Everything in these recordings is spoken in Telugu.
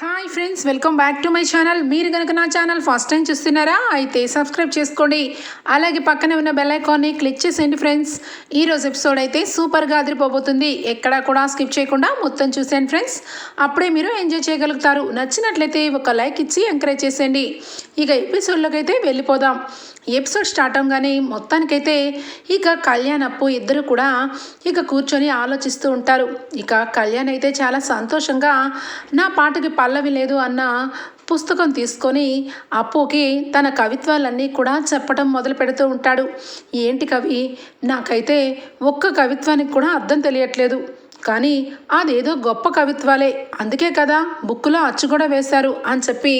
Hi friends welcome back to my channel మీరు కనుక నా ఛానల్ ఫస్ట్ టైం చూస్తున్నారా అయితే సబ్స్క్రైబ్ చేసుకోండి. అలాగే పక్కనే ఉన్న బెల్ ఐకాన్ని క్లిక్ చేసేయండి ఫ్రెండ్స్ ఈరోజు ఎపిసోడ్ అయితే సూపర్గా అదిరిపోబోతుంది. ఎక్కడా కూడా స్కిప్ చేయకుండా మొత్తం చూసేయండి ఫ్రెండ్స్ అప్పుడే మీరు ఎంజాయ్ చేయగలుగుతారు. నచ్చినట్లయితే ఒక లైక్ ఇచ్చి ఎంకరేజ్ చేసేయండి. ఇక ఎపిసోడ్లోకి అయితే వెళ్ళిపోదాం. ఎపిసోడ్ స్టార్ట్ అవగానే మొత్తానికైతే ఇక కళ్యాణ్ అప్పు ఇద్దరు కూడా ఇక కూర్చొని ఆలోచిస్తూ ఉంటారు. ఇక కళ్యాణ్ అయితే చాలా సంతోషంగా నా పాటకి పల్లవి లేదు అన్న పుస్తకం తీసుకొని అప్పుకి తన కవిత్వాలన్నీ కూడా చెప్పడం మొదలు పెడుతూ ఉంటాడు. ఏంటి కవి? నాకైతే ఒక్క కవిత్వానికి కూడా అర్థం తెలియట్లేదు. కానీ అదేదో గొప్ప కవిత్వాలే. అందుకే కదా బుక్కులో అచ్చు కూడా వేశారు అని చెప్పి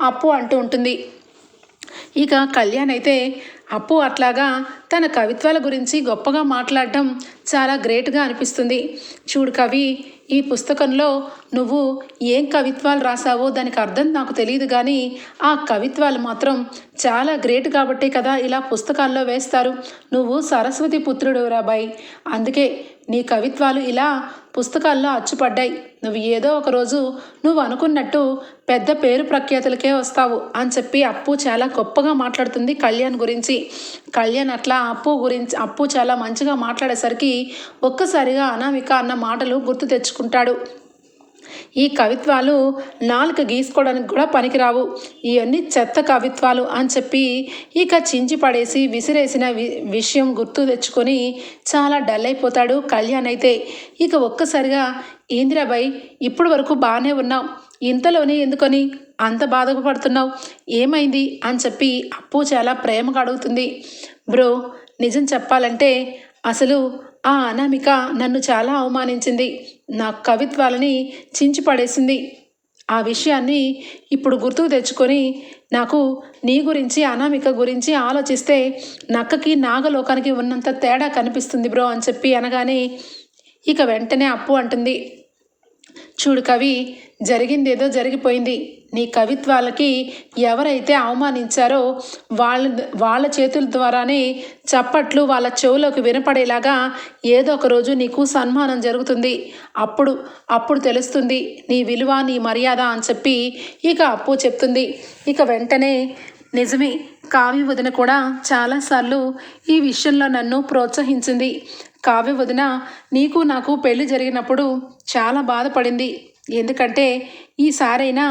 అప్పు అంటూ ఉంటుంది. ఇక కళ్యాణ్ అయితే అప్పు అట్లాగా తన కవిత్వాల గురించి గొప్పగా మాట్లాడటం చాలా గ్రేట్గా అనిపిస్తుంది. చూడు కవి ఈ పుస్తకంలో నువ్వు ఏం కవిత్వాలు రాసావో దానికి అర్థం నాకు తెలియదు కానీ ఆ కవిత్వాలు మాత్రం చాలా గ్రేట్ కాబట్టే కదా ఇలా పుస్తకాల్లో వేస్తారు. నువ్వు సరస్వతి పుత్రుడు రాబాయ్ అందుకే నీ కవిత్వాలు ఇలా పుస్తకాల్లో అచ్చుపడ్డాయి. నువ్వు ఏదో ఒక రోజు నువ్వు అనుకున్నట్టు పెద్ద పేరు ప్రఖ్యాతులకే వస్తావు అని చెప్పి అప్పు చాలా గొప్పగా మాట్లాడుతుంది కళ్యాణ్ గురించి. కళ్యాణ్ అట్లా అప్పు గురించి అప్పు చాలా మంచిగా మాట్లాడేసరికి ఒక్కసారిగా అనామిక అన్న మాటలు గుర్తు తెచ్చుకుంటాడు. ఈ కవిత్వాలు నాలుక గీసుకోవడానికి కూడా పనికిరావు. ఇవన్నీ చెత్త కవిత్వాలు అని చెప్పి ఇక చించి పడేసి విసిరేసిన వి విషయం గుర్తు తెచ్చుకొని చాలా డల్ అయిపోతాడు కళ్యాణ్ అయితే. ఇక ఒక్కసారిగా ఏందిరాబాయ్ ఇప్పటి వరకు బాగానే ఉన్నాం ఇంతలోనే ఎందుకని అంత బాధకు పడుతున్నావు? ఏమైంది? అని చెప్పి అప్పు చాలా ప్రేమగా అడుగుతుంది. బ్రో నిజం చెప్పాలంటే అసలు ఆ అనామిక నన్ను చాలా అవమానించింది. నా కవిత్వాలని చించి పడేసింది. ఆ విషయాన్ని ఇప్పుడు గుర్తుకు తెచ్చుకొని నాకు నీ గురించి అనామిక గురించి ఆలోచిస్తే నక్కకి నాగలోకానికి ఉన్నంత తేడా కనిపిస్తుంది బ్రో అని చెప్పి అనగానే ఇక వెంటనే అప్పు అంటుంది. చూడు కవి జరిగిందేదో జరిగిపోయింది. నీ కవిత్వాలకి ఎవరైతే అవమానించారో వాళ్ళ వాళ్ళ చేతుల ద్వారానే చప్పట్లు వాళ్ళ చెవులోకి వినపడేలాగా ఏదో ఒక రోజు నీకు సన్మానం జరుగుతుంది. అప్పుడు అప్పుడు తెలుస్తుంది నీ విలువ నీ మర్యాద అని చెప్పి ఇక అప్పు చెప్తుంది. ఇక వెంటనే నిజమే కావ్య వదిన కూడా చాలాసార్లు ఈ విషయంలో నన్ను ప్రోత్సహించింది. కావ్య వదిన నీకు నాకు పెళ్ళి జరిగినప్పుడు చాలా బాధపడింది. ఎందుకంటే ఈసారైనా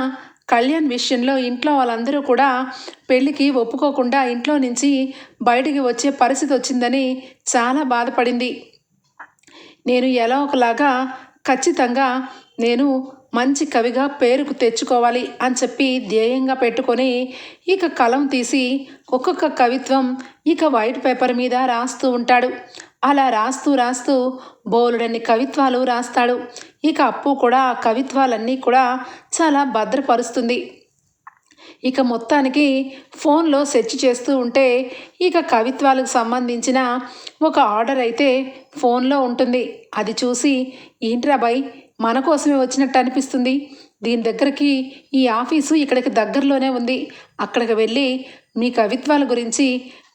కళ్యాణ్ విషయంలో ఇంట్లో వాళ్ళందరూ కూడా పెళ్ళికి ఒప్పుకోకుండా ఇంట్లో నుంచి బయటికి వచ్చే పరిస్థితి వచ్చిందని చాలా బాధపడింది. నేను ఎలా ఒకలాగా ఖచ్చితంగా నేను మంచి కవిగా పేరుకు తెచ్చుకోవాలి అని చెప్పి ధ్యేయంగా పెట్టుకొని ఇక కలం తీసి ఒక్కొక్క కవిత్వం ఇక వైట్ పేపర్ మీద రాస్తూ ఉంటాడు. అలా రాస్తూ రాస్తూ బోలుడన్ని కవిత్వాలు రాస్తాడు. ఇక అప్పు కూడా ఆ కవిత్వాలన్నీ కూడా చాలా భద్రపరుస్తుంది. ఇక మొత్తానికి ఫోన్లో సెర్చ్ చేస్తూ ఉంటే ఇక కవిత్వాలకు సంబంధించిన ఒక ఆర్డర్ అయితే ఫోన్లో ఉంటుంది. అది చూసి ఏంట్రా బై మన కోసమే వచ్చినట్టు అనిపిస్తుంది. దీని దగ్గరికి ఈ ఆఫీసు ఇక్కడికి దగ్గరలోనే ఉంది. అక్కడికి వెళ్ళి మీ కవిత్వాల గురించి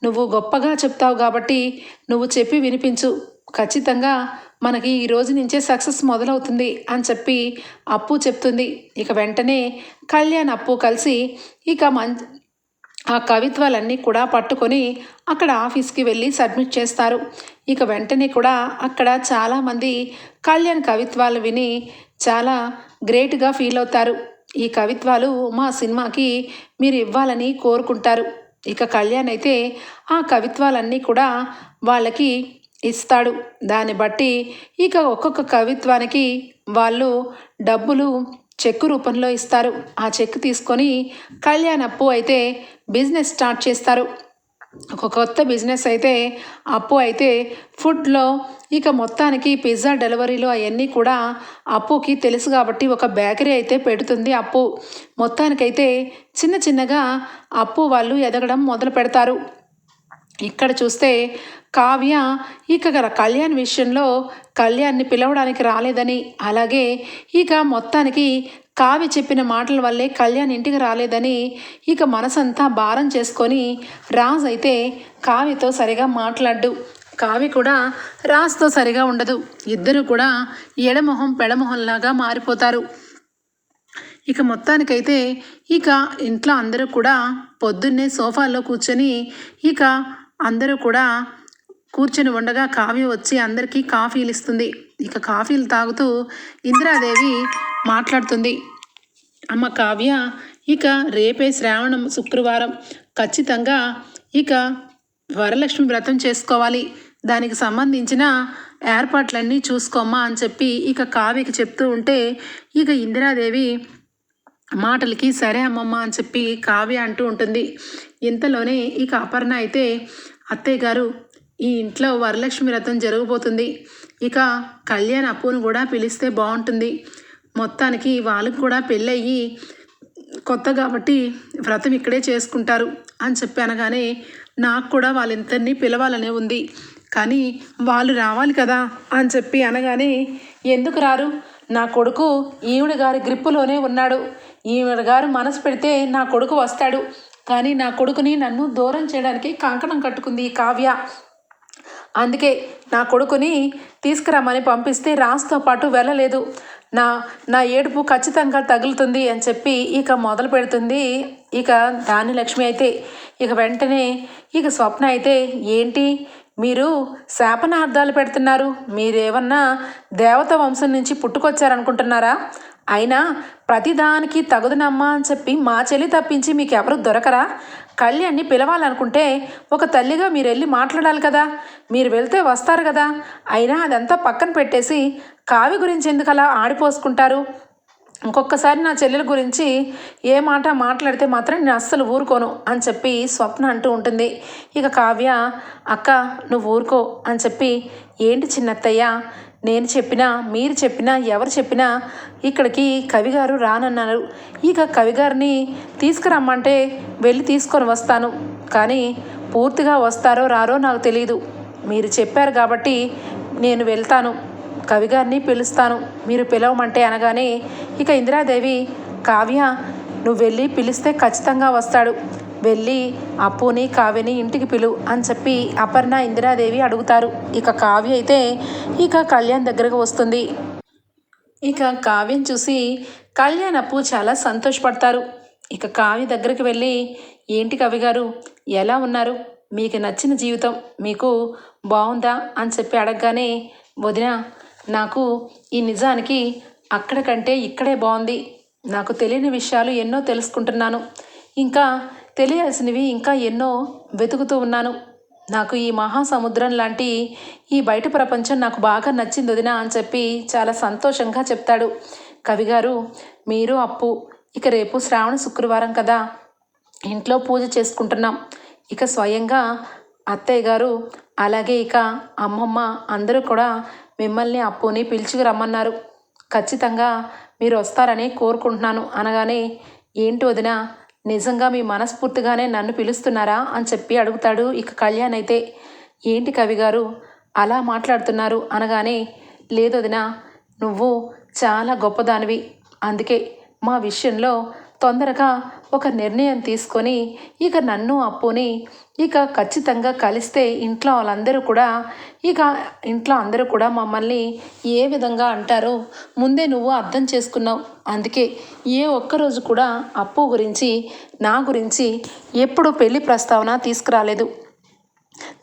నువ్వు గొప్పగా చెప్తావు కాబట్టి నువ్వు చెప్పి వినిపించు. ఖచ్చితంగా మనకి ఈ రోజు నుంచే సక్సెస్ మొదలవుతుంది అని చెప్పి అప్పు చెప్తుంది. ఇక వెంటనే కళ్యాణ్ అప్పు కలిసి ఇక మం ఆ కవిత్వాలన్నీ కూడా పట్టుకొని అక్కడ ఆఫీస్కి వెళ్ళి సబ్మిట్ చేస్తారు. ఇక వెంటనే కూడా అక్కడ చాలామంది కళ్యాణ్ కవిత్వాలు విని చాలా గ్రేట్గా ఫీల్ అవుతారు. ఈ కవిత్వాలు మా సినిమాకి మీరు ఇవ్వాలని కోరుకుంటారు. ఇక కళ్యాణ్ అయితే ఆ కవిత్వాలన్నీ కూడా వాళ్ళకి ఇస్తాడు. దాన్ని బట్టి ఇక ఒక్కొక్క కవిత్వానికి వాళ్ళు డబ్బులు చెక్కు రూపంలో ఇస్తారు. ఆ చెక్ తీసుకొని కళ్యాణ్ అప్పు అయితే బిజినెస్ స్టార్ట్ చేస్తారు. ఒక కొత్త బిజినెస్ అయితే అప్పు అయితే ఫుడ్లో ఇక మొత్తానికి పిజ్జా డెలివరీలో అవన్నీ కూడా అప్పుకి తెలుసు కాబట్టి ఒక బేకరీ అయితే పెడుతుంది అప్పు. మొత్తానికైతే చిన్న చిన్నగా అప్పు వాళ్ళు ఎదగడం మొదలు పెడతారు ఇక్కడ చూస్తే కావ్య ఇక కళ్యాణ్ విషయంలో కళ్యాణ్ని పిలవడానికి రాలేదని అలాగే ఇక మొత్తానికి కావ్య చెప్పిన మాటల వల్లే కళ్యాణ్ ఇంటికి రాలేదని ఇక మనసంతా భారం చేసుకొని రాజ్ అయితే కావ్యతో సరిగా మాట్లాడు కావి కూడా రాజ్తో సరిగా ఉండదు. ఇద్దరు కూడా ఎడమొహం పెడమొహంలాగా మారిపోతారు. ఇక మొత్తానికైతే ఇక ఇంట్లో అందరూ కూడా పొద్దున్నే సోఫాలో కూర్చొని ఇక అందరూ కూడా కూర్చొని ఉండగా కావ్య వచ్చి అందరికీ కాఫీలు ఇస్తుంది. ఇక కాఫీలు తాగుతూ ఇందిరాదేవి మాట్లాడుతుంది. అమ్మ కావ్య ఇక రేపే శ్రావణం శుక్రవారం. ఖచ్చితంగా ఇక వరలక్ష్మి వ్రతం చేసుకోవాలి. దానికి సంబంధించిన ఏర్పాట్లన్నీ చూసుకోమ్మా అని చెప్పి ఇక కావ్యకి చెప్తూ ఉంటే ఇక ఇందిరాదేవి మాటలకి సరే అమ్మమ్మ అని చెప్పి కావ్య అంటూ ఉంటుంది. ఇంతలోనే ఇక అపర్ణ అయితే అత్తయ్య గారు ఈ ఇంట్లో వరలక్ష్మి వ్రతం జరగబోతుంది. ఇక కళ్యాణ్ అప్పును కూడా పిలిస్తే బాగుంటుంది. మొత్తానికి వాళ్ళకి కూడా పెళ్ళయ్యి కొత్త కాబట్టి వ్రతం ఇక్కడే చేసుకుంటారు అని చెప్పి అనగానే నాకు కూడా వాళ్ళిద్దరినీ పిలవాలనే ఉంది. కానీ వాళ్ళు రావాలి కదా అని చెప్పి అనగానే ఎందుకు రారు? నా కొడుకు ఈవిడ గారి గ్రిప్పులోనే ఉన్నాడు. ఈవిడ గారు మనసు పెడితే నా కొడుకు వస్తాడు. కానీ నా కొడుకుని నన్ను దూరం చేయడానికి కంకణం కట్టుకుంది ఈ కావ్య. అందుకే నా కొడుకుని తీసుకురమ్మని పంపిస్తే రాజుతో పాటు వెళ్ళలేదు. నా నా ఏడుపు ఖచ్చితంగా తగులుతుంది అని చెప్పి ఇక మొదలు పెడుతుంది. ఇక దాని లక్ష్మి అయితే ఇక వెంటనే ఇక స్వప్న అయితే ఏంటి? మీరు శాపనార్థాలు పెడుతున్నారు. మీరేమన్నా దేవత వంశం నుంచి పుట్టుకొచ్చారనుకుంటున్నారా? అయినా ప్రతిదానికి తగుదనమ్మా అని చెప్పి మా చెల్లి తప్పించి మీకు ఎవరు దొరకరా? కళ్యాణ్ని పిలవాలనుకుంటే ఒక తల్లిగా మీరు వెళ్ళి మాట్లాడాలి కదా. మీరు వెళ్తే వస్తారు కదా. అయినా అదంతా పక్కన పెట్టేసి కావి గురించి ఎందుకు అలా ఆడిపోసుకుంటారు? ఇంకొకసారి నా చెల్లెల గురించి ఏ మాట మాట్లాడితే మాత్రం నేను అస్సలు ఊరుకోను అని చెప్పి స్వప్న అంటూ ఉంటుంది. ఇక కావ్య అక్క నువ్వు ఊరుకో అని చెప్పి ఏంటి చిన్నత్తయ్య నేను చెప్పినా మీరు చెప్పినా ఎవరు చెప్పినా ఇక్కడికి కవిగారు రానన్నారు. ఇక కవిగారిని తీసుకురమ్మంటే వెళ్ళి తీసుకొని వస్తాను. కానీ పూర్తిగా వస్తారో రారో నాకు తెలియదు మీరు చెప్పారు కాబట్టి నేను వెళ్తాను. కవిగారిని పిలుస్తాను. మీరు పిలవమంటే అనగానే ఇక ఇందిరాదేవి కావ్య నువ్వు వెళ్ళి పిలిస్తే ఖచ్చితంగా వస్తాడు. వెళ్ళి అప్పుని కావ్యని ఇంటికి పిలు అని చెప్పి అపర్ణ ఇందిరాదేవి అడుగుతారు. ఇక కావ్య అయితే ఇక కళ్యాణ్ దగ్గరకు వస్తుంది. ఇక కావ్యం చూసి కళ్యాణ్ అప్పు చాలా సంతోషపడతారు. ఇక కావ్య దగ్గరికి వెళ్ళి ఏంటి కవి గారు ఎలా ఉన్నారు? మీకు నచ్చిన జీవితం మీకు బాగుందా? అని చెప్పి అడగగానే వదిన నాకు ఈ నిజానికి అక్కడ కంటే ఇక్కడే బాగుంది. నాకు తెలియని విషయాలు ఎన్నో తెలుసుకుంటున్నాను. ఇంకా తెలియాల్సినవి ఇంకా ఎన్నో వెతుకుతూ ఉన్నాను. నాకు ఈ మహాసముద్రం లాంటి ఈ బయట ప్రపంచం నాకు బాగా నచ్చింది వదినా అని చెప్పి చాలా సంతోషంగా చెప్తాడు. కవిగారు మీరు అప్పు. ఇక రేపు శ్రావణ శుక్రవారం కదా. ఇంట్లో పూజ చేసుకుంటున్నాం. ఇక స్వయంగా అత్తయ్య గారు అలాగే ఇక అమ్మమ్మ అందరూ కూడా మిమ్మల్ని అప్పుని పిలుచుకు రమ్మన్నారు ఖచ్చితంగా మీరు వస్తారని కోరుకుంటున్నాను. అనగానే ఏంటి వదిన నిజంగా మీ మనస్ఫూర్తిగానే నన్ను పిలుస్తున్నారా? అని చెప్పి అడుగుతాడు ఇక కళ్యాణ్ అయితే. ఏంటి కవి గారు అలా మాట్లాడుతున్నారు. అనగానే లేదు వదిన నువ్వు చాలా గొప్పదానివి. అందుకే మా విషయంలో తొందరగా ఒక నిర్ణయం తీసుకొని ఇక నన్ను అప్పుని ఇక ఖచ్చితంగా కలిస్తే ఇంట్లో వాళ్ళందరూ కూడా ఇక ఇంట్లో అందరూ కూడా మమ్మల్ని ఏ విధంగా అంటారో ముందే నువ్వు అర్థం చేసుకున్నావు. అందుకే ఏ ఒక్కరోజు కూడా అప్పు గురించి నా గురించి ఎప్పుడు పెళ్ళి ప్రస్తావన తీసుకురాలేదు.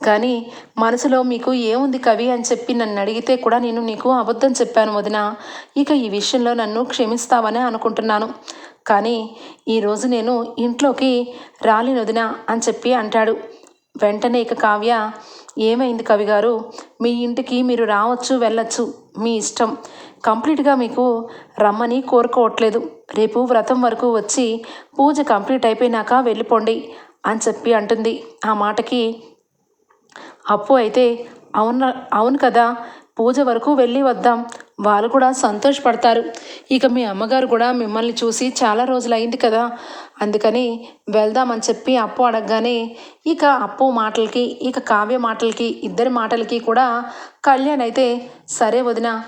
కానీ మనసులో మీకు ఏముంది కవి అని చెప్పి నన్ను అడిగితే కూడా నేను నీకు అబద్ధం చెప్పాను వదిన. ఇక ఈ విషయంలో నన్ను క్షమిస్తావని అనుకుంటున్నాను. కానీ ఈరోజు నేను ఇంట్లోకి రాలేను వదిన అని చెప్పి అంటాడు. వెంటనే ఇక కావ్య ఏమైంది కవి గారు? మీ ఇంటికి మీరు రావచ్చు వెళ్ళచ్చు మీ ఇష్టం. కంప్లీట్గా మీకు రమ్మని కోరుకోవట్లేదు. రేపు వ్రతం వరకు వచ్చి పూజ కంప్లీట్ అయిపోయినాక వెళ్ళిపోండి అని చెప్పి అంటుంది. ఆ మాటకి అప్పు అయితే అవును అవును కదా పూజ వరకు వెళ్ళి వద్దాం. వాళ్ళు కూడా సంతోషపడతారు. ఇక మీ అమ్మగారు కూడా మిమ్మల్ని చూసి చాలా రోజులు అయింది కదా. అందుకని వెళ్దామని చెప్పి అప్పు అడగగానే ఇక అప్పు మాటలకి ఇక కావ్య మాటలకి ఇద్దరి మాటలకి కూడా కళ్యాణ్ అయితే సరే వదిన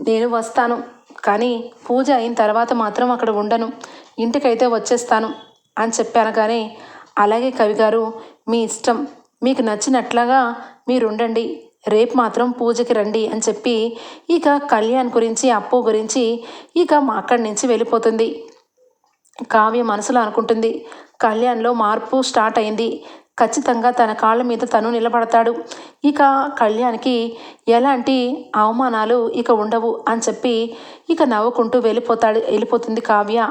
నేను వస్తాను. కానీ పూజ అయిన తర్వాత మాత్రం అక్కడ ఉండను. ఇంటికైతే వచ్చేస్తాను అని చెప్పాను కానీ అలాగే కవి గారు మీ ఇష్టం. మీకు నచ్చినట్లాగా మీరు ఉండండి రేపు మాత్రం పూజకి రండి అని చెప్పి ఇక కళ్యాణ్ గురించి అప్పు గురించి ఇక మా అక్కడి నుంచి వెళ్ళిపోతుంది. కావ్య మనసులో అనుకుంటుంది కళ్యాణ్లో మార్పు స్టార్ట్ అయింది. ఖచ్చితంగా తన కాళ్ళ మీద తను నిలబడతాడు. ఇక కళ్యాణ్కి ఎలాంటి అవమానాలు ఇక ఉండవు అని చెప్పి ఇక నవ్వుకుంటూ వెళ్ళిపోతాడు వెళ్ళిపోతుంది కావ్య.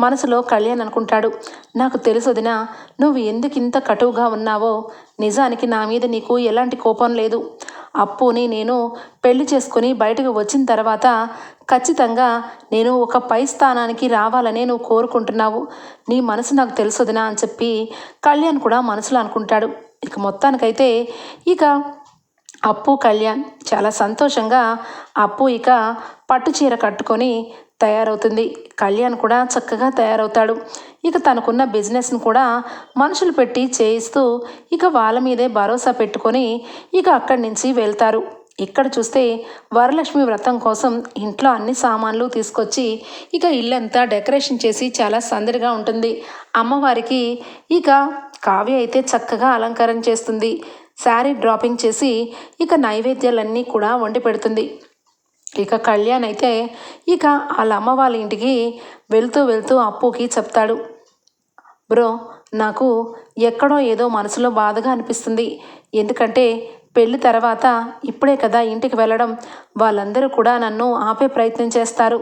మనసులో కళ్యాణ్ అనుకుంటాడు నాకు తెలుసుదినా నువ్వు ఎందుకు ఇంత కటువుగా ఉన్నావో? నిజానికి నా మీద నీకు ఎలాంటి కోపం లేదు. అప్పుని నేను పెళ్ళి చేసుకుని బయటకు వచ్చిన తర్వాత ఖచ్చితంగా నేను ఒక పై స్థానానికి రావాలనే నువ్వు కోరుకుంటున్నావు. నీ మనసు నాకు తెలుసుదినా అని చెప్పి కళ్యాణ్ కూడా మనసులో అనుకుంటాడు. ఇక మొత్తానికైతే ఇక అప్పు కళ్యాణ్ చాలా సంతోషంగా అప్పు ఇక పట్టు చీర కట్టుకొని తయారవుతుంది. కళ్యాణ్ కూడా చక్కగా తయారవుతాడు. ఇక తనకున్న బిజినెస్ను కూడా మనుషులు పెట్టి చేయిస్తూ ఇక వాళ్ళ మీదే భరోసా పెట్టుకొని ఇక అక్కడి నుంచి వెళ్తారు. ఇక్కడ చూస్తే వరలక్ష్మి వ్రతం కోసం ఇంట్లో అన్ని సామాన్లు తీసుకొచ్చి ఇక ఇల్లంతా డెకరేషన్ చేసి చాలా సందడిగా ఉంటుంది. అమ్మవారికి ఇక కావ్య అయితే చక్కగా అలంకారం చేస్తుంది. శారీ డ్రాపింగ్ చేసి ఇక నైవేద్యాలన్నీ కూడా వండి పెడుతుంది. ఇక కళ్యాణ్ అయితే ఇక వాళ్ళ అమ్మ వాళ్ళ ఇంటికి వెళ్తూ వెళ్తూ అప్పుకి చెప్తాడు. బ్రో నాకు ఎక్కడో ఏదో మనసులో బాధగా అనిపిస్తుంది. ఎందుకంటే పెళ్ళి తర్వాత ఇప్పుడే కదా ఇంటికి వెళ్ళడం. వాళ్ళందరూ కూడా నన్ను ఆపే ప్రయత్నం చేస్తారు.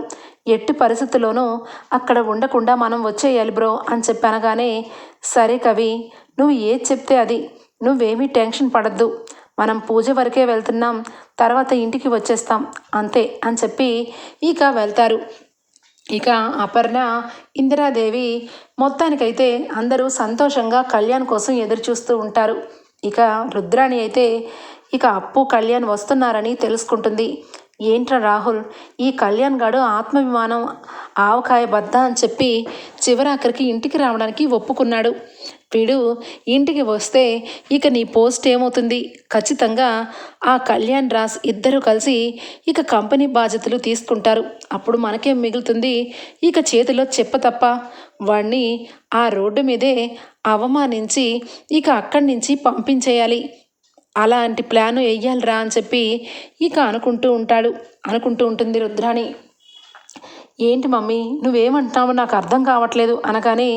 ఎట్టి పరిస్థితుల్లోనూ అక్కడ ఉండకుండా మనం వచ్చేయాలి బ్రో అని చెప్పనగానే సరే కవి నువ్వు ఏది చెప్తే అది. నువ్వేమీ టెన్షన్ పడద్దు. మనం పూజ వరకే వెళ్తున్నాం తర్వాత ఇంటికి వచ్చేస్తాం అంతే అని చెప్పి ఇక వెళ్తారు. ఇక అపర్ణ ఇందిరాదేవి మొత్తానికైతే అందరూ సంతోషంగా కళ్యాణ్ కోసం ఎదురు చూస్తూ ఉంటారు. ఇక రుద్రాణి అయితే ఇక అప్పు కళ్యాణ్ వస్తున్నారని తెలుసుకుంటుంది. ఏంట్రా రాహుల్? ఈ కళ్యాణ్ గాడు ఆత్మాభిమానం ఆవకాయ బద్ద అని చెప్పి చివరాఖరికి ఇంటికి రావడానికి ఒప్పుకున్నాడు. వీడు ఇంటికి వస్తే ఇక నీ పోస్ట్ ఏమవుతుంది? ఖచ్చితంగా ఆ కళ్యాణ్ రాస్ ఇద్దరు కలిసి ఇక కంపెనీ బాధ్యతలు తీసుకుంటారు. అప్పుడు మనకేం మిగులుతుంది? ఇక చేతిలో చెప్ప తప్ప. వాడిని ఆ రోడ్డు మీదే అవమానించి ఇక అక్కడి నుంచి పంపించేయాలి. అలాంటి ప్లాను వెయ్యాలిరా అని చెప్పి ఇక అనుకుంటూ ఉంటాడు. అనుకుంటూ ఉంటుంది రుద్రాణి. ఏంటి మమ్మీ నువ్వేమంటున్నావో నాకు అర్థం కావట్లేదు అనగానే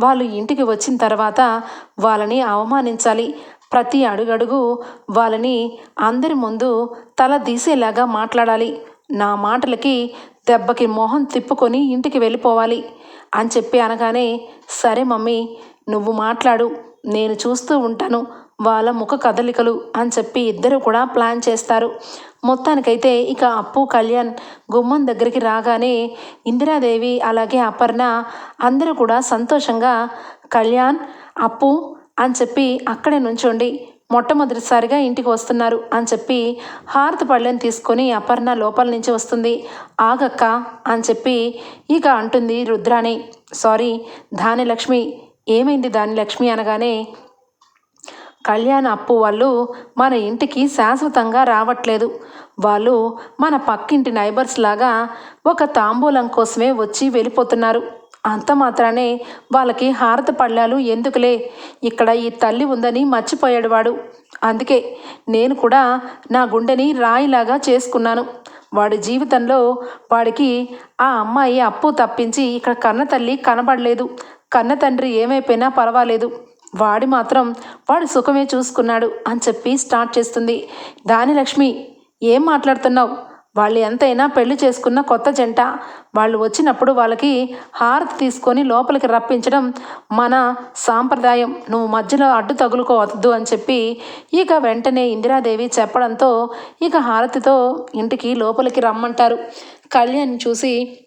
వాళ్ళు ఇంటికి వచ్చిన తర్వాత వాళ్ళని అవమానించాలి. ప్రతి అడుగడుగు వాళ్ళని అందరి ముందు తల తీసేలాగా మాట్లాడాలి. నా మాటలకి దెబ్బకి మొహం తిప్పుకొని ఇంటికి వెళ్ళిపోవాలి అని చెప్పి అనగానే సరే మమ్మీ నువ్వు మాట్లాడు నేను చూస్తూ ఉంటాను. వాళ్ళ ముఖ కదలికలు అని చెప్పి ఇద్దరు కూడా ప్లాన్ చేస్తారు. మొత్తానికైతే ఇక అప్పు కళ్యాణ్ గుమ్మం దగ్గరికి రాగానే ఇందిరాదేవి అలాగే అపర్ణ అందరూ కూడా సంతోషంగా కళ్యాణ్ అప్పు అని చెప్పి అక్కడే నుంచోండి మొట్టమొదటిసారిగా ఇంటికి వస్తున్నారు అని చెప్పి హారతి పళ్ళని తీసుకొని అపర్ణ లోపల నుంచి వస్తుంది. ఆగక్క అని చెప్పి ఇక అంటుంది రుద్రాణి. సారీ ధాన్యలక్ష్మి ఏమైంది ధాన్యలక్ష్మి? అనగానే కళ్యాణ అప్పు వాళ్ళు మన ఇంటికి శాశ్వతంగా రావట్లేదు. వాళ్ళు మన పక్కింటి నైబర్స్ లాగా ఒక తాంబూలం కోసమే వచ్చి వెళ్ళిపోతున్నారు. అంత మాత్రానే వాళ్ళకి హారత పళ్ళాలు ఎందుకులే? ఇక్కడ ఈ తల్లి ఉందని మర్చిపోయాడు వాడు. అందుకే నేను కూడా నా గుండెని రాయిలాగా చేసుకున్నాను. వాడి జీవితంలో వాడికి ఆ అమ్మాయి అప్పు తప్పించి ఇక్కడ కన్న తల్లి కనబడలేదు. కన్న తండ్రి ఏమైపోయినా పర్వాలేదు. వాడి మాత్రం వాడి సుఖమే చూసుకున్నాడు అని చెప్పి స్టార్ట్ చేస్తుంది. దానిలక్ష్మి ఏం మాట్లాడుతున్నావు? వాళ్ళు ఎంతైనా పెళ్ళి చేసుకున్న కొత్త జంట. వాళ్ళు వచ్చినప్పుడు వాళ్ళకి హారతి తీసుకొని లోపలికి రప్పించడం మన సాంప్రదాయం. నువ్వు మధ్యలో అడ్డు తగులుకోవద్దు అని చెప్పి ఇక వెంటనే ఇందిరాదేవి చెప్పడంతో ఇక హారతితో ఇంటికి లోపలికి రమ్మంటారు. కళ్యాణ్ చూసి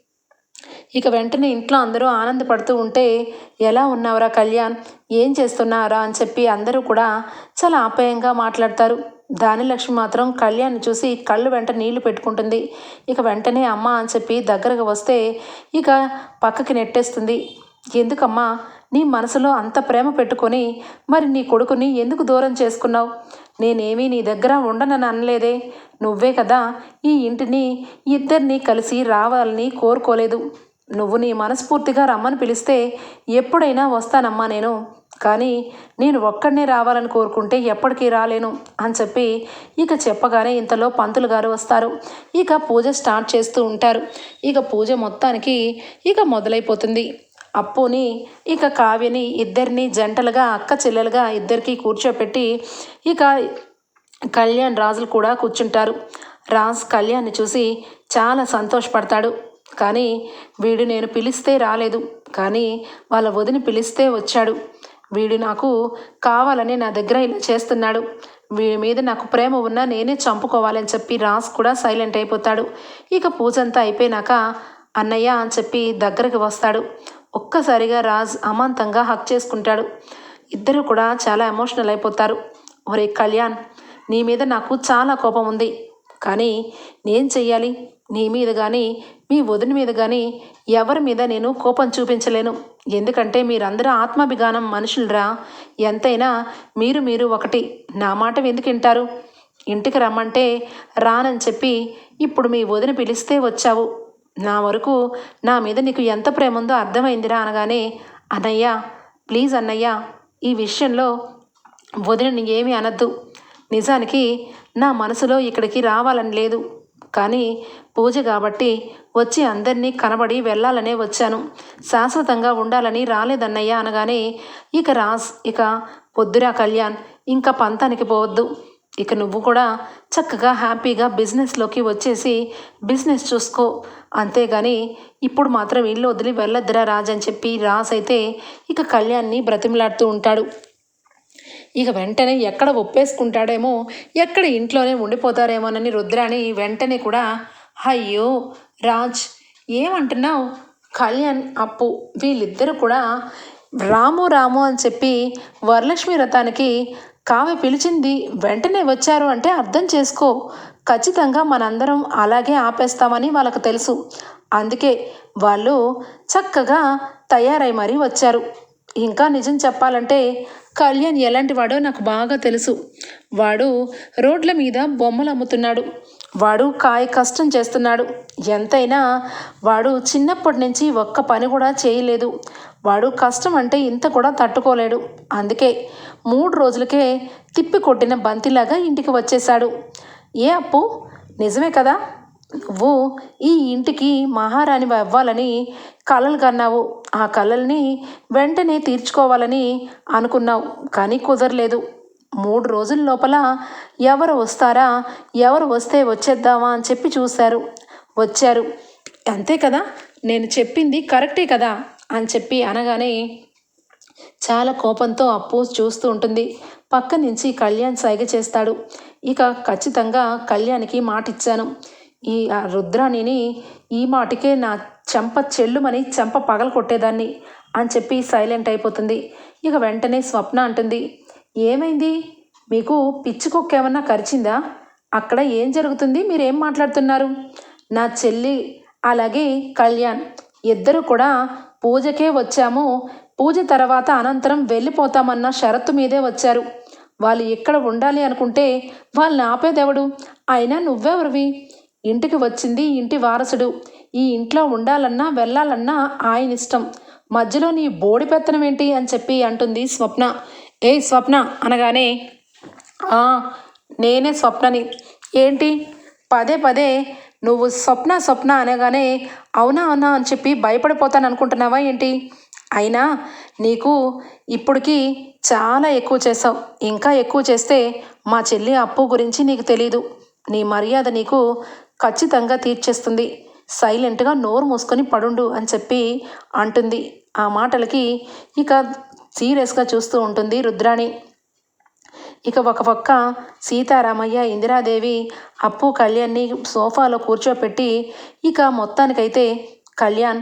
ఇక వెంటనే ఇంట్లో అందరూ ఆనందపడుతూ ఉంటే ఎలా ఉన్నావురా కళ్యాణ్? ఏం చేస్తున్నారా అని చెప్పి అందరూ కూడా చాలా ఆప్యాయంగా మాట్లాడతారు. దానిలక్ష్మి మాత్రం కళ్యాణ్ చూసి కళ్ళు వెంట నీళ్ళు పెట్టుకుంటుంది. ఇక వెంటనే అమ్మ అని చెప్పి దగ్గరకు వస్తే ఇక పక్కకి నెట్టేస్తుంది. ఎందుకమ్మా? నీ మనసులో అంత ప్రేమ పెట్టుకొని మరి నీ కొడుకుని ఎందుకు దూరం చేసుకున్నావు? నేనేమీ నీ దగ్గర ఉండనని అనలేదే. నువ్వే కదా ఈ ఇంటిని ఇద్దరిని కలిసి రావాలని కోరుకోలేదు. నువ్వు నీ మనస్ఫూర్తిగా రమ్మని పిలిస్తే ఎప్పుడైనా వస్తానమ్మా నేను. కానీ నేను ఒక్కడనే రావాలని కోరుకుంటే ఎప్పటికీ రాలేను అని చెప్పి ఇక చెప్పగానే ఇంతలో పంతులు గారు వస్తారు. ఇక పూజ స్టార్ట్ చేస్తూ ఉంటారు. ఇక పూజ మొత్తానికి ఇక మొదలైపోతుంది. అప్పుని ఇక కావ్యని ఇద్దరిని జంటలుగా అక్క చెల్లెలుగా ఇద్దరికి కూర్చోపెట్టి ఇక కళ్యాణ్ రాజులు కూడా కూర్చుంటారు. రాజ్ కళ్యాణ్ని చూసి చాలా సంతోషపడతాడు. కానీ వీడు నేను పిలిస్తే రాలేదు. కానీ వాళ్ళ వదిని పిలిస్తే వచ్చాడు. వీడు నాకు కావాలని నా దగ్గర ఇలా చేస్తున్నాడు. వీడి మీద నాకు ప్రేమ ఉన్నా నేనే చంపుకోవాలని చెప్పి రాజ్ కూడా సైలెంట్ అయిపోతాడు. ఇక పూజ అంతా అయిపోయినాక అన్నయ్య అని చెప్పి దగ్గరకు వస్తాడు. ఒక్కసారిగా రాజ్ అమాంతంగా హక్ చేసుకుంటాడు. ఇద్దరు కూడా చాలా ఎమోషనల్ అయిపోతారు. ఒరే కళ్యాణ్ నీ మీద నాకు చాలా కోపం ఉంది. కానీ నేను చెయ్యాలి? నీ మీద కానీ మీ వదిన మీద కానీ ఎవరి మీద నేను కోపం చూపించలేను. ఎందుకంటే మీరందరూ ఆత్మాభిగానం మనుషులరా? ఎంతైనా మీరు మీరు ఒకటి. నా మాట ఎందుకు వింటారు? ఇంటికి రమ్మంటే రానని చెప్పి ఇప్పుడు మీ వదిన పిలిస్తే వచ్చావు. నా వరకు నా మీద నీకు ఎంత ప్రేమ ఉందో అర్థమైందిరా అనగానే అన్నయ్య ప్లీజ్ అన్నయ్య ఈ విషయంలో వదినని ఏమీ అనద్దు. నిజానికి నా మనసులో ఇక్కడికి రావాలని లేదు. కానీ పూజ కాబట్టి వచ్చి అందరినీ కనబడి వెళ్ళాలనే వచ్చాను. శాశ్వతంగా ఉండాలని రాలేదన్నయ్య అనగానే ఇక రాస్ ఇక పొద్దురా కళ్యాణ్ ఇంకా పంతానికి పోవద్దు. ఇక నువ్వు కూడా చక్కగా హ్యాపీగా బిజినెస్లోకి వచ్చేసి బిజినెస్ చూసుకో. అంతేగాని ఇప్పుడు మాత్రం ఇల్లు వదిలి వెళ్ళొద్దురా రాజ్ అని చెప్పి రాజ్ అయితే ఇక కళ్యాణ్ని బ్రతిమలాడుతూ ఉంటాడు. ఇక వెంటనే ఎక్కడ ఒప్పేసుకుంటాడేమో ఎక్కడ ఇంట్లోనే ఉండిపోతారేమోనని రుద్రాని వెంటనే కూడా అయ్యో రాజ్ ఏమంటున్నావు? కళ్యాణ్ అప్పు వీళ్ళిద్దరూ కూడా రాము రాము అని చెప్పి వరలక్ష్మి వ్రతానికి కామె పిలిచింది వెంటనే వచ్చారు అంటే అర్థం చేసుకో. ఖచ్చితంగా మనందరం అలాగే ఆపేస్తామని వాళ్ళకు తెలుసు. అందుకే వాళ్ళు చక్కగా తయారై మరీ వచ్చారు. ఇంకా నిజం చెప్పాలంటే కళ్యాణ్ ఎలాంటి వాడో నాకు బాగా తెలుసు. వాడు రోడ్ల మీద బొమ్మలు అమ్ముతున్నాడు. వాడు కాయ కష్టం చేస్తున్నాడు. ఎంతైనా వాడు చిన్నప్పటి నుంచి ఒక్క పని కూడా చేయలేదు. వాడు కష్టం అంటే ఇంత కూడా తట్టుకోలేడు. అందుకే మూడు రోజులకే తిప్పి కొట్టిన బంతిలాగా ఇంటికి వచ్చేశాడు. ఏ అప్పు? నిజమే కదా? నువ్వు ఈ ఇంటికి మహారాణి అవ్వాలని కలలు కన్నావు. ఆ కలల్ని వెంటనే తీర్చుకోవాలని అనుకున్నావు కానీ కుదరలేదు. మూడు రోజుల లోపల ఎవరు వస్తారా? ఎవరు వస్తే వచ్చేద్దామా అని చెప్పి చూశారు. వచ్చారు. అంతే కదా? నేను చెప్పింది కరెక్టే కదా? అని చెప్పి అనగానే చాలా కోపంతో అప్పు చూస్తూ ఉంటుంది. పక్క నుంచి కళ్యాణ్ సైగ చేస్తాడు. ఇక ఖచ్చితంగా కళ్యాణ్కి మాట ఇచ్చాను ఈ ఆ రుద్రాణిని ఈ మాటికే నా చెంప చెల్లుమని చెంప పగల కొట్టేదాన్ని అని చెప్పి సైలెంట్ అయిపోతుంది. ఇక వెంటనే స్వప్న అంటుంది. ఏమైంది? మీకు పిచ్చి కుక్క ఏమన్నా కరిచిందా? అక్కడ ఏం జరుగుతుంది? మీరేం మాట్లాడుతున్నారు? నా చెల్లి అలాగే కళ్యాణ్. ఇద్దరు కూడా పూజకే వచ్చాము. పూజ తర్వాత అనంతరం వెళ్ళిపోతామన్న షరతు మీదే వచ్చారు. వాళ్ళు ఎక్కడ ఉండాలి అనుకుంటే వాళ్ళని ఆపేదెవడు? అయినా నువ్వెవరివి? ఇంటికి వచ్చింది ఇంటి వారసుడు. ఈ ఇంట్లో ఉండాలన్నా వెళ్ళాలన్నా ఆయన ఇష్టం. మధ్యలో నీ బోడి పెత్తనం ఏంటి అని చెప్పి అంటుంది స్వప్న. ఏ స్వప్న? అనగానే "ఆ, నేనే స్వప్నని. ఏంటి? పదే పదే నువ్వు స్వప్న స్వప్న అనగానే అవునా అవునా అని చెప్పి భయపడిపోతాను అనుకుంటున్నావా ఏంటి? అయినా నీకు ఇప్పటికి చాలా ఎక్కువ చేసావు ఇంకా ఎక్కువ చేస్తే మా చెల్లి అప్పు గురించి నీకు తెలీదు. నీ మర్యాద నీకు ఖచ్చితంగా తీర్చేస్తుంది. సైలెంట్గా నోరు మూసుకొని పడుండు అని చెప్పి అంటుంది. ఆ మాటలకి ఇక సీరియస్గా చూస్తూ ఉంటుంది రుద్రాణి. ఇక ఒక పక్క సీతారామయ్య ఇందిరాదేవి అప్పు కళ్యాణ్ని సోఫాలో కూర్చోపెట్టి ఇక మొత్తానికైతే కళ్యాణ్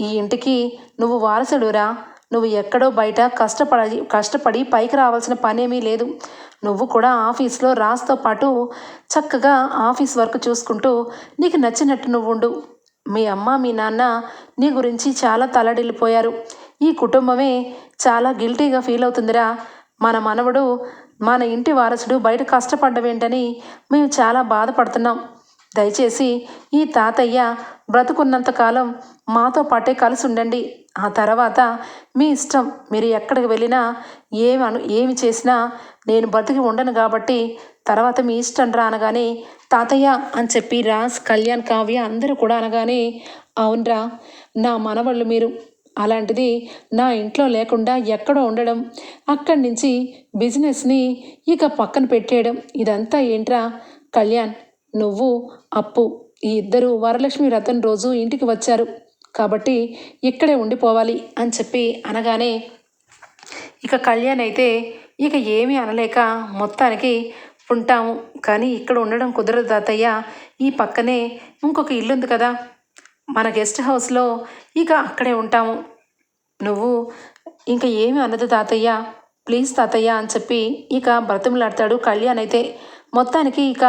ఈ ఇంటికి నువ్వు వారసుడురా. నువ్వు ఎక్కడో బయట కష్టపడి కష్టపడి పైకి రావాల్సిన పనేమీ లేదు. నువ్వు కూడా ఆఫీస్లో రాస్తో పాటు చక్కగా ఆఫీస్ వర్క్ చూసుకుంటూ నీకు నచ్చినట్టు నువ్వు ఉండు. మీ అమ్మ మీ నాన్న నీ గురించి చాలా తలడిల్లిపోయారు. ఈ కుటుంబమే చాలా గిల్టీగా ఫీల్ అవుతుందిరా. మన మనవడు మన ఇంటి వారసుడు బయట కష్టపడ్డమేంటని మేము చాలా బాధపడుతున్నాం. దయచేసి ఈ తాతయ్య బ్రతుకున్నంత కాలం మాతో పాటే కలిసి ఉండండి ఆ తర్వాత మీ ఇష్టం మీరు ఎక్కడికి వెళ్ళినా ఏమి అను ఏమి చేసినా నేను బ్రతికి ఉండను కాబట్టి తర్వాత మీ ఇష్టం రా అనగానే తాతయ్య అని చెప్పి రాజ్ కళ్యాణ్ కావ్య అందరూ కూడా అనగానే అవునరా నా మనవళ్ళు మీరు. అలాంటిది నా ఇంట్లో లేకుండా ఎక్కడో ఉండడం అక్కడి నుంచి బిజినెస్ని ఇక పక్కన పెట్టేయడం ఇదంతా ఏంట్రా కళ్యాణ్? నువ్వు అప్పు ఈ ఇద్దరు వరలక్ష్మి రతన్ రోజు ఇంటికి వచ్చారు. కాబట్టి ఇక్కడే ఉండిపోవాలి అని చెప్పి అనగానే ఇక కళ్యాణ్ అయితే ఇక ఏమీ అనలేక మొత్తానికి ఉంటాము. కానీ ఇక్కడ ఉండడం కుదరదు తాతయ్య. ఈ పక్కనే ఇంకొక ఇల్లు ఉంది కదా. మన గెస్ట్ హౌస్లో ఇక అక్కడే ఉంటాము. నువ్వు ఇంకా ఏమి అనదు తాతయ్య. ప్లీజ్ తాతయ్య అని చెప్పి ఇక బ్రతిమలాడతాడు కళ్యాణ్ అయితే. మొత్తానికి ఇక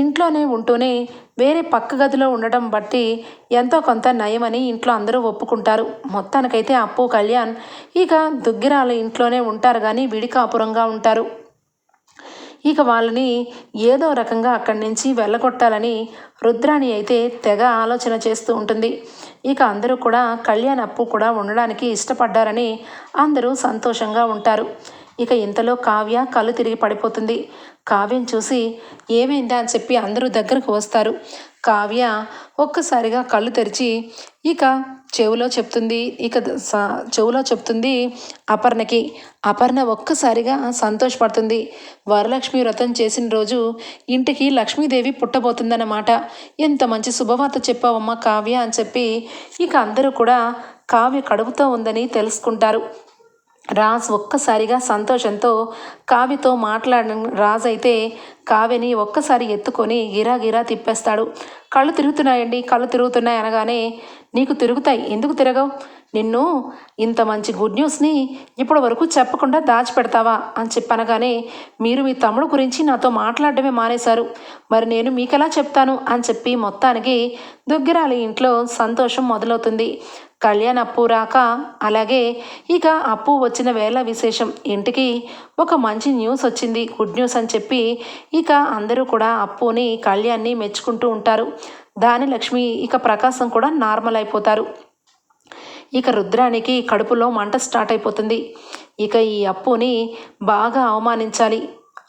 ఇంట్లోనే ఉంటూనే వేరే పక్క గదిలో ఉండడం బట్టి ఎంతో కొంత నయమని ఇంట్లో అందరూ ఒప్పుకుంటారు. మొత్తానికైతే అప్పు కళ్యాణ్ ఇక దుగ్గిరాల ఇంట్లోనే ఉంటారు కానీ విడికాపురంగా ఉంటారు. ఇక వాళ్ళని ఏదో రకంగా అక్కడి నుంచి వెళ్ళగొట్టాలని రుద్రాణి అయితే తెగ ఆలోచన చేస్తూ ఉంటుంది. ఇక అందరూ కూడా కళ్యాణ్ అప్పు కూడా ఉండడానికి ఇష్టపడ్డారని అందరూ సంతోషంగా ఉంటారు. ఇక ఇంతలో కావ్య కళ్ళు తిరిగి పడిపోతుంది. కావ్యం చూసి ఏమైందా అని చెప్పి అందరూ దగ్గరకు వస్తారు. కావ్య ఒక్కసారిగా కళ్ళు తెరిచి ఇక చెవులో చెప్తుంది ఇక స- చెవులో చెప్తుంది అపర్ణకి. అపర్ణ ఒక్కసారిగా సంతోషపడుతుంది. వరలక్ష్మి వ్రతం చేసిన రోజు ఇంటికి లక్ష్మీదేవి పుట్టబోతుందన్నమాట. ఎంత మంచి శుభవార్త చెప్పావమ్మా కావ్య అని చెప్పి ఇక అందరూ కూడా కావ్య కడుపుతో ఉందని తెలుసుకుంటారు. రాజ్ ఒక్కసారిగా సంతోషంతో కావ్యతో మాట్లాడిన రాజ్ అయితే కావ్యని ఒక్కసారి ఎత్తుకొని గిరా గిరా తిప్పేస్తాడు. కళ్ళు తిరుగుతున్నాయండి కళ్ళు తిరుగుతున్నాయి అనగానే నీకు తిరుగుతాయి ఎందుకు తిరగవు? నిన్ను ఇంత మంచి గుడ్ న్యూస్ని ఇప్పటి వరకు చెప్పకుండా దాచిపెడతావా అని చెప్పనగానే మీరు మీ తమ్ముడు గురించి నాతో మాట్లాడడమే మానేశారు. మరి నేను మీకెలా చెప్తాను అని చెప్పి మొత్తానికి దుగ్గిరాలి ఇంట్లో సంతోషం మొదలవుతుంది. కళ్యాణ్ అప్పు రాక అలాగే ఇక అప్పు వచ్చిన వేళ విశేషం. ఇంటికి ఒక మంచి న్యూస్ వచ్చింది. గుడ్ న్యూస్ అని చెప్పి ఇక అందరూ కూడా అప్పుని కళ్యాణ్ని మెచ్చుకుంటూ ఉంటారు. దాని లక్ష్మి ఇక ప్రకాశం కూడా నార్మల్ అయిపోతారు. ఇక రుద్రానికి కడుపులో మంట స్టార్ట్ అయిపోతుంది. ఇక ఈ అప్పుని బాగా అవమానించాలి.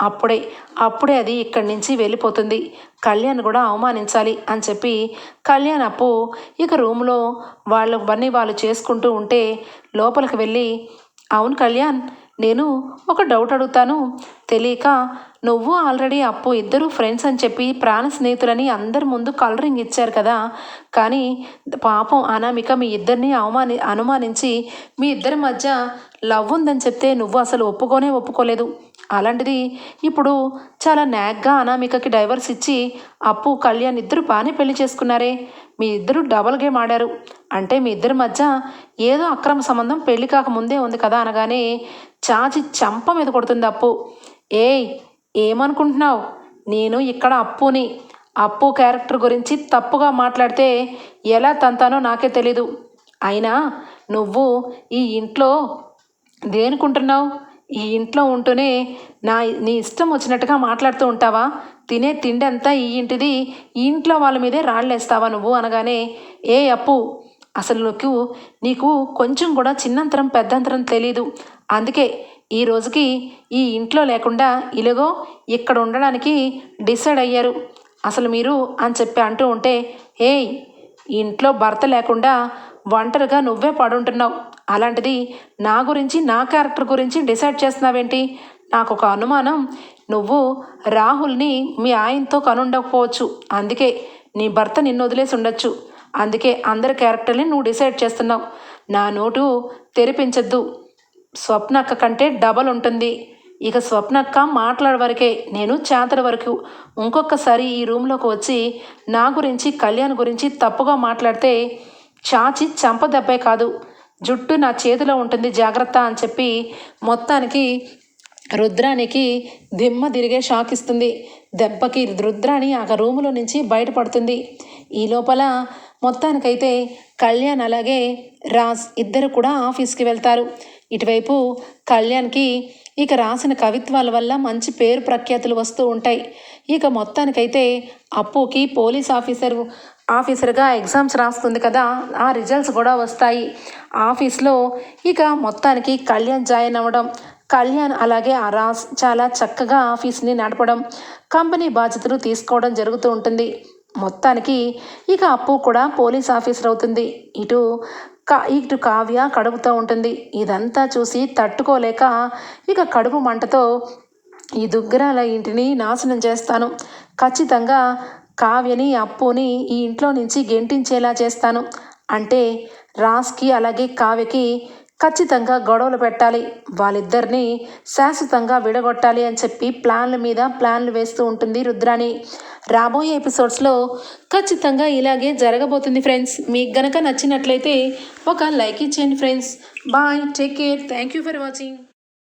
అప్పుడే అప్పుడే అది ఇక్కడి నుంచి వెళ్ళిపోతుంది. కళ్యాణ్ కూడా అవమానించాలి అని చెప్పి కళ్యాణ్ అప్పు ఇక రూమ్లో వాళ్ళు పని వాళ్ళు చేసుకుంటూ ఉంటే లోపలికి వెళ్ళి అవును కళ్యాణ్ నేను ఒక డౌట్ అడుగుతాను. తెలియక నువ్వు ఆల్రెడీ అప్పు ఇద్దరు ఫ్రెండ్స్ అని చెప్పి ప్రాణ స్నేహితులని అందరి ముందు కలరింగ్ ఇచ్చారు కదా. కానీ పాపం అనామిక మీ ఇద్దరిని అవమాని అనుమానించి మీ ఇద్దరి మధ్య లవ్ ఉందని చెప్తే నువ్వు అసలు ఒప్పుకోనే ఒప్పుకోలేదు. అలాంటిది ఇప్పుడు చాలా నాగ్గా అనామికకి డైవర్స్ ఇచ్చి అప్పు కళ్యాణ్ ఇద్దరు బాగానే పెళ్ళి చేసుకున్నారే. మీ ఇద్దరు డబల్ గేమ్ ఆడారు. అంటే మీ ఇద్దరి మధ్య ఏదో అక్రమ సంబంధం పెళ్ళి కాక ముందే ఉంది కదా అనగానే చాచి చంప మీద కొడుతుంది అప్పు. ఏయ్ ఏమనుకుంటున్నావు? నేను ఇక్కడ అప్పుని అప్పు క్యారెక్టర్ గురించి తప్పుగా మాట్లాడితే ఎలా తంతానో నాకే తెలీదు. అయినా నువ్వు ఈ ఇంట్లో దేనికుంటున్నావు? ఈ ఇంట్లో ఉంటూనే నా నీ ఇష్టం వచ్చినట్టుగా మాట్లాడుతూ ఉంటావా? తినే తిండి అంతా ఈ ఇంటిది ఈ ఇంట్లో వాళ్ళ మీదే రాళ్ళేస్తావా నువ్వు అనగానే ఏ అప్పు అసలు నీకు నీకు కొంచెం కూడా చిన్నంతరం పెద్దంతరం తెలీదు. అందుకే ఈ రోజుకి ఈ ఇంట్లో లేకుండా ఇలాగో ఇక్కడ ఉండడానికి డిసైడ్ అయ్యారు. అసలు మీరు అని చెప్పి అంటూ ఉంటే ఏయ్ ఇంట్లో భర్త లేకుండా ఒంటరిగా నువ్వే పడుంటున్నావు. అలాంటిది నా గురించి నా క్యారెక్టర్ గురించి డిసైడ్ చేస్తున్నావేంటి? నాకు ఒక అనుమానం. నువ్వు రాహుల్ని మీ ఆయనతో కనుండకపోవచ్చు. అందుకే నీ భర్త నిన్ను వదిలేసి ఉండొచ్చు. అందుకే అందరి క్యారెక్టర్ని నువ్వు డిసైడ్ చేస్తున్నావు. నా నోటు తెరిపించద్దు. స్వప్నక్క కంటే డబల్ ఉంటుంది. ఇక స్వప్నక్క మాట్లాడే వరకే నేను చేతల వరకు. ఇంకొకసారి ఈ రూమ్లోకి వచ్చి నా గురించి కళ్యాణ్ గురించి తప్పుగా మాట్లాడితే చాచి చంప దెబ్బే కాదు. జుట్టు నా చేతిలో ఉంటుంది జాగ్రత్త అని చెప్పి మొత్తానికి రుద్రానికి దిమ్మ తిరిగే షాక్ ఇస్తుంది. దెబ్బకి రుద్రాణి ఆ రూములో నుంచి బయటపడుతుంది. ఈ లోపల మొత్తానికైతే కళ్యాణ్ అలాగే రాజ్ ఇద్దరు కూడా ఆఫీస్కి వెళ్తారు. ఇటువైపు కళ్యాణ్కి ఇక రాసిన కవిత్వాల వల్ల మంచి పేరు ప్రఖ్యాతులు వస్తూ ఉంటాయి. ఇక మొత్తానికైతే అప్పుకి పోలీస్ ఆఫీసర్ ఆఫీసర్గా ఎగ్జామ్స్ రాస్తుంది కదా ఆ రిజల్ట్స్ కూడా వస్తాయి. ఆఫీస్లో ఇక మొత్తానికి కళ్యాణ్ జాయిన్ అవ్వడం కళ్యాణ్ అలాగే ఆ రాస్ చాలా చక్కగా ఆఫీస్ని నడపడం కంపెనీ బాధ్యతలు తీసుకోవడం జరుగుతూ ఉంటుంది. మొత్తానికి ఇక అప్పు కూడా పోలీస్ ఆఫీసర్ అవుతుంది. ఇటు కా ఇటు కావ్య కడుపుతో ఉంటుంది. ఇదంతా చూసి తట్టుకోలేక ఇక కడుపు మంటతో ఈ దుగ్గరాల ఇంటిని నాశనం చేస్తాను. ఖచ్చితంగా కావ్యని అప్పుని ఈ ఇంట్లో నుంచి గెంటించేలా చేస్తాను. అంటే రాస్కి అలాగే కావ్యకి ఖచ్చితంగా గొడవలు పెట్టాలి. వాళ్ళిద్దరిని శాశ్వతంగా విడగొట్టాలి అని చెప్పి ప్లాన్ల మీద ప్లాన్లు వేస్తూ ఉంటుంది రుద్రాణి. రాబోయే ఎపిసోడ్స్లో ఖచ్చితంగా ఇలాగే జరగబోతుంది ఫ్రెండ్స్. మీకు గనక నచ్చినట్లయితే ఒక లైక్ ఇచ్చేయండి friends. Bye take care. Thank you for watching.